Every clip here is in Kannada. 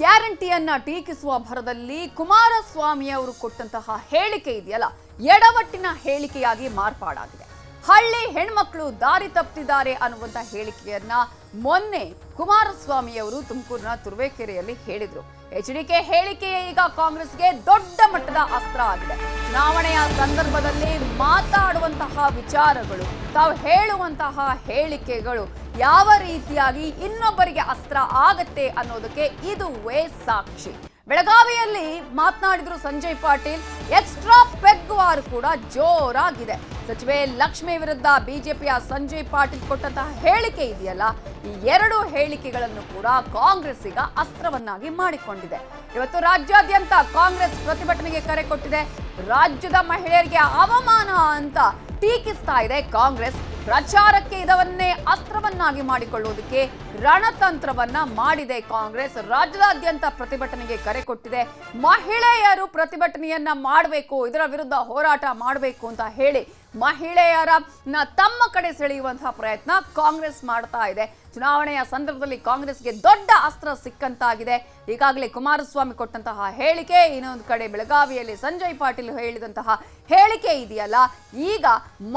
ಗ್ಯಾರಂಟಿಯನ್ನ ಟೀಕಿಸುವ ಭರದಲ್ಲಿ ಕುಮಾರಸ್ವಾಮಿ ಅವರು ಕೊಟ್ಟಂತಹ ಹೇಳಿಕೆ ಇದೆಯಲ್ಲ? ಎಡವಟ್ಟಿನ ಹೇಳಿಕೆಯಾಗಿ ಮಾರ್ಪಾಡಾಗಿದೆ. ಹಳ್ಳಿ ಹೆಣ್ಮಕ್ಳು ದಾರಿ ತಪ್ಪಿದ್ದಾರೆ ಅನ್ನುವಂತ ಹೇಳಿಕೆಯನ್ನ ಮೊನ್ನೆ ಕುಮಾರಸ್ವಾಮಿ ಅವರು ತುಮಕೂರಿನ ತುರುವೇಕೆರೆಯಲ್ಲಿ ಹೇಳಿದ್ರು. ಎಚ್ ಡಿ ಕೆ ಹೇಳಿಕೆಯೇ ಈಗ ಕಾಂಗ್ರೆಸ್ಗೆ ದೊಡ್ಡ ಮಟ್ಟದ ಅಸ್ತ್ರ ಆಗಿದೆ. ಚುನಾವಣೆಯ ಸಂದರ್ಭದಲ್ಲಿ ಮಾತಾಡುವಂತಹ ವಿಚಾರಗಳು, ತಾವು ಹೇಳುವಂತಹ ಹೇಳಿಕೆಗಳು ಯಾವ ರೀತಿಯಾಗಿ ಇನ್ನೊಬ್ಬರಿಗೆ ಅಸ್ತ್ರ ಆಗತ್ತೆ ಅನ್ನೋದಕ್ಕೆ ಇದುವೇ ಸಾಕ್ಷಿ. ಬೆಳಗಾವಿಯಲ್ಲಿ ಮಾತನಾಡಿದ್ರು ಸಂಜಯ್ ಪಾಟೀಲ್, ಎಕ್ಸ್ಟ್ರಾ ಪೆಗ್ವಾರ್ ಕೂಡ ಜೋರಾಗಿದೆ. ಸಚಿವೆ ಲಕ್ಷ್ಮಿ ವಿರುದ್ಧ ಬಿಜೆಪಿಯ ಸಂಜಯ್ ಪಾಟೀಲ್ ಕೊಟ್ಟಂತಹ ಹೇಳಿಕೆ ಇದೆಯಲ್ಲ, ಈ ಎರಡು ಹೇಳಿಕೆಗಳನ್ನು ಕೂಡ ಕಾಂಗ್ರೆಸ್ ಈಗ ಅಸ್ತ್ರವನ್ನಾಗಿ ಮಾಡಿಕೊಂಡಿದೆ. ಇವತ್ತು ರಾಜ್ಯಾದ್ಯಂತ ಕಾಂಗ್ರೆಸ್ ಪ್ರತಿಭಟನೆಗೆ ಕರೆ ಕೊಟ್ಟಿದೆ. ರಾಜ್ಯದ ಮಹಿಳೆಯರಿಗೆ ಅವಮಾನ ಅಂತ ಟೀಕಿಸ್ತಾ ಇದೆ ಕಾಂಗ್ರೆಸ್. ಪ್ರಚಾರಕ್ಕೆ ಇದವನ್ನೇ ಅಸ್ತ್ರವನ್ನಾಗಿ ಮಾಡಿಕೊಳ್ಳುವುದಕ್ಕೆ ರಣತಂತ್ರವನ್ನ ಮಾಡಿದೆ ಕಾಂಗ್ರೆಸ್. ರಾಜ್ಯದಾದ್ಯಂತ ಪ್ರತಿಭಟನೆಗೆ ಕರೆ ಕೊಟ್ಟಿದೆ. ಮಹಿಳೆಯರು ಪ್ರತಿಭಟನೆಯನ್ನ ಮಾಡಬೇಕು, ಇದರ ವಿರುದ್ಧ ಹೋರಾಟ ಮಾಡಬೇಕು ಅಂತ ಹೇಳಿ ಮಹಿಳೆಯರ ತಮ್ಮ ಕಡೆ ಸೆಳೆಯುವಂತಹ ಪ್ರಯತ್ನ ಕಾಂಗ್ರೆಸ್ ಮಾಡ್ತಾ ಇದೆ. ಚುನಾವಣೆಯ ಸಂದರ್ಭದಲ್ಲಿ ಕಾಂಗ್ರೆಸ್ಗೆ ದೊಡ್ಡ ಅಸ್ತ್ರ ಸಿಕ್ಕಂತಾಗಿದೆ. ಈಗಾಗಲೇ ಕುಮಾರಸ್ವಾಮಿ ಕೊಟ್ಟಂತಹ ಹೇಳಿಕೆ, ಇನ್ನೊಂದು ಕಡೆ ಬೆಳಗಾವಿಯಲ್ಲಿ ಸಂಜಯ್ ಪಾಟೀಲ್ ಹೇಳಿದಂತಹ ಹೇಳಿಕೆ ಇದೆಯಲ್ಲ. ಈಗ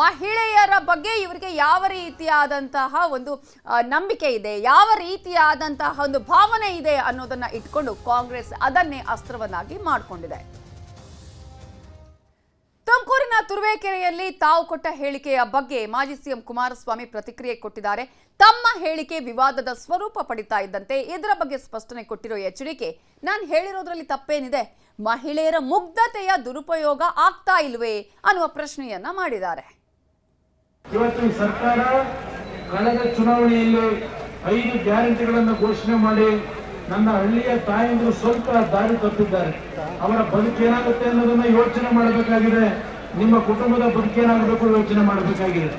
ಮಹಿಳೆಯರ ಬಗ್ಗೆ ಇವರಿಗೆ ಯಾವ ರೀತಿಯಾದಂತಹ ಒಂದು ನಂಬಿಕೆ ಇದೆ, ಯಾವ ರೀತಿಯಾದಂತಹ ಒಂದು ಭಾವನೆ ಇದೆ ಅನ್ನೋದನ್ನ ಇಟ್ಕೊಂಡು ಕಾಂಗ್ರೆಸ್ ಅದನ್ನೇ ಅಸ್ತ್ರವನ್ನಾಗಿ ಮಾಡಿಕೊಂಡಿದೆ. ತುರುವೇಕೆರೆಯಲ್ಲಿ ತಾವು ಕೊಟ್ಟ ಹೇಳಿಕೆಯ ಬಗ್ಗೆ ಮಾಜಿ ಸಿಎಂ ಕುಮಾರಸ್ವಾಮಿ ಪ್ರತಿಕ್ರಿಯೆ ಕೊಟ್ಟಿದ್ದಾರೆ. ತಮ್ಮ ಹೇಳಿಕೆ ವಿವಾದದ ಸ್ವರೂಪ ಪಡಿತಾ ಇದ್ದಂತೆ ಇದರ ಬಗ್ಗೆ ಸ್ಪಷ್ಟನೆ ಕೊಟ್ಟಿರೋ ಎಚ್ಚರಿಕೆ ನಾನು ಹೇಳಿರೋದ್ರಲ್ಲಿ ತಪ್ಪೇನಿದೆ. ಮಹಿಳೆಯರ ಮುಗ್ಧತೆಯ ದುರುಪಯೋಗ ಆಗ್ತಾ ಇಲ್ವೇ ಅನ್ನುವ ಪ್ರಶ್ನೆಯನ್ನ ಮಾಡಿದ್ದಾರೆ. ಇವತ್ತು ಸರ್ಕಾರ ಕಳೆದ ಚುನಾವಣೆಯಲ್ಲಿ ಐದು ಗ್ಯಾರಂಟಿಗಳನ್ನು ಘೋಷಣೆ ಮಾಡಿ ನನ್ನ ಹಳ್ಳಿಯ ತಾಯಂದಿರು ಸ್ವಲ್ಪ ದಾರಿ ತಪ್ಪಿದ್ದಾರೆ. ಅವರ ಬದುಕೇನಾಗುತ್ತೆ ಅನ್ನೋದನ್ನ ಯೋಚನೆ ಮಾಡಬೇಕಾಗಿದೆ. ನಿಮ್ಮ ಕುಟುಂಬದ ಬದುಕೇನಾಗಬೇಕು ಯೋಚನೆ ಮಾಡಬೇಕಾಗಿದೆ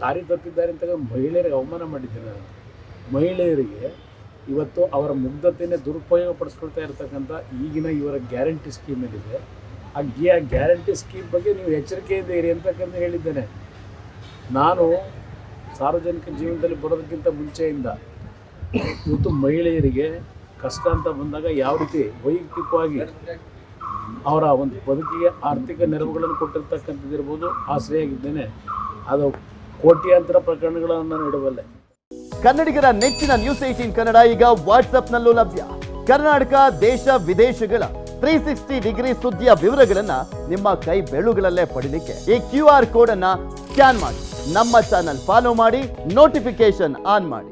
ದಾರಿ ತಪ್ಪಿದ್ದಾರೆ ಅಂತ ಮಹಿಳೆಯರಿಗೆ ಅವಮಾನ ಮಾಡಿದ್ದಾರೆ ನಾನು. ಮಹಿಳೆಯರಿಗೆ ಇವತ್ತು ಅವರ ಮುಗ್ಧತೆಯೇ ದುರುಪಯೋಗ ಪಡಿಸ್ಕೊಳ್ತಾ ಇರತಕ್ಕಂಥ ಈಗಿನ ಇವರ ಗ್ಯಾರಂಟಿ ಸ್ಕೀಮ್ ಏನಿದೆ, ಆ ಗ್ಯಾ ಗ್ಯಾರಂಟಿ ಸ್ಕೀಮ್ ಬಗ್ಗೆ ನೀವು ಎಚ್ಚರಿಕೆಯಿಂದ ಇರಿ ಅಂತಕ್ಕಂಥ ಹೇಳಿದ್ದೇನೆ ನಾನು ಸಾರ್ವಜನಿಕ ಜೀವನದಲ್ಲಿ ಬರೋದಕ್ಕಿಂತ ಮುಂಚೆಯಿಂದ ಇವತ್ತು ಮಹಿಳೆಯರಿಗೆ ಕಷ್ಟ ಅಂತ ಬಂದಾಗ ಯಾವ ರೀತಿ ವೈಯಕ್ತಿಕವಾಗಿ ಅವರ ಒಂದು ಬದುಕಿಗೆ ಆರ್ಥಿಕ ನೆರವುಗಳನ್ನು ಕೊಟ್ಟಿರ್ತಕ್ಕಂಥದ್ದಿರ್ಬೋದು ಆಶ್ರಯಾಗಿದ್ದೇನೆ ಅದು ಕೋಟ್ಯಾಂತರ ಪ್ರಕರಣಗಳನ್ನು ನಾನು ಕನ್ನಡಿಗರ ನೆಚ್ಚಿನ ನ್ಯೂಸ್ ಏಟೀನ್ ಕನ್ನಡ ಈಗ ವಾಟ್ಸ್ಆಪ್ನಲ್ಲೂ ಲಭ್ಯ. ಕರ್ನಾಟಕ, ದೇಶ, ವಿದೇಶಗಳ ತ್ರೀ ಸಿಕ್ಸ್ಟಿ ಡಿಗ್ರಿ ಸುದ್ದಿಯ ವಿವರಗಳನ್ನ ನಿಮ್ಮ ಕೈ ಬೆಳುಗಳಲ್ಲೇ ಪಡಿಲಿಕ್ಕೆ ಈ ಕ್ಯೂ ಆರ್ ಕೋಡ್ ಅನ್ನ ಸ್ಕ್ಯಾನ್ ಮಾಡಿ. ನಮ್ಮ ಚಾನಲ್ ಫಾಲೋ ಮಾಡಿ ನೋಟಿಫಿಕೇಶನ್ ಆನ್ ಮಾಡಿ.